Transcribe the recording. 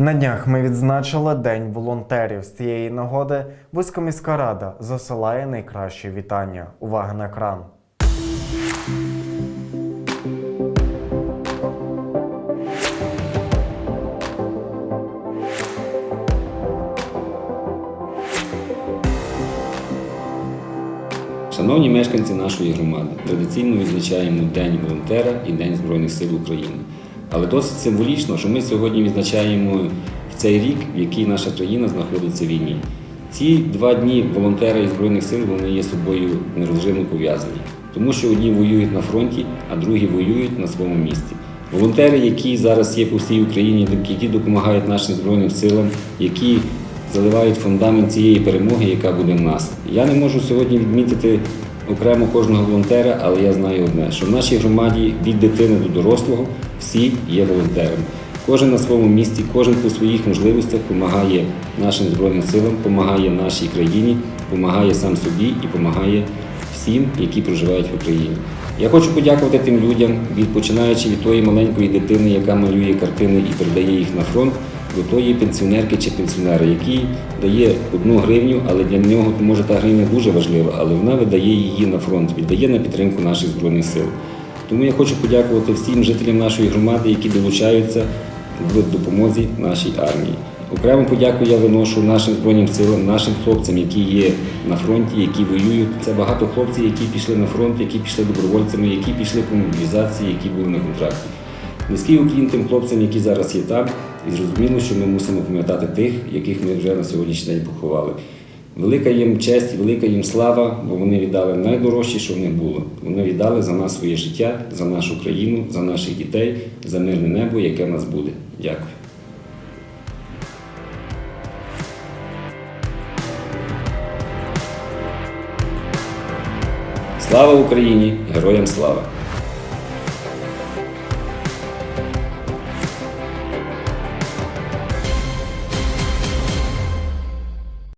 На днях ми відзначили День волонтерів. З цієї нагоди Бузька міська рада засилає найкращі вітання. Увага на екран. Шановні мешканці нашої громади, традиційно відзначаємо День волонтера і День Збройних сил України. Але досить символічно, що ми сьогодні відзначаємо в цей рік, в який наша країна знаходиться в війні. Ці два дні волонтера і Збройних сил вони є собою нерозривно пов'язані, тому що одні воюють на фронті, а другі воюють на своєму місці. Волонтери, які зараз є по всій Україні, які допомагають нашим збройним силам, які заливають фундамент цієї перемоги, яка буде в нас. Я не можу сьогодні відмітити окремо кожного волонтера, але я знаю одне, що в нашій громаді від дитини до дорослого всі є волонтерами. Кожен на своєму місці, кожен по своїх можливостях допомагає нашим збройним силам, допомагає нашій країні, допомагає сам собі і допомагає всім, які проживають в Україні. Я хочу подякувати тим людям, від починаючи від тої маленької дитини, яка малює картини і передає їх на фронт, до тої пенсіонерки чи пенсіонера, який дає одну гривню, але для нього може та гривня дуже важлива, але вона видає її на фронт, віддає на підтримку наших збройних сил. Тому я хочу подякувати всім жителям нашої громади, які долучаються в допомозі нашій армії. Окремо подяку я виношу нашим збройним силам, нашим хлопцям, які є на фронті, які воюють. Це багато хлопців, які пішли на фронт, які пішли добровольцями, які пішли по мобілізації, які були на контракті. Низький уклін тим хлопцям, які зараз є там, і зрозуміло, що ми мусимо пам'ятати тих, яких ми вже на сьогоднішній день поховали. Велика їм честь, велика їм слава, бо вони віддали найдорожче, що в них було. Вони віддали за нас своє життя, за нашу країну, за наших дітей, за мирне небо, яке в нас буде. Дякую. Слава Україні! Героям слава!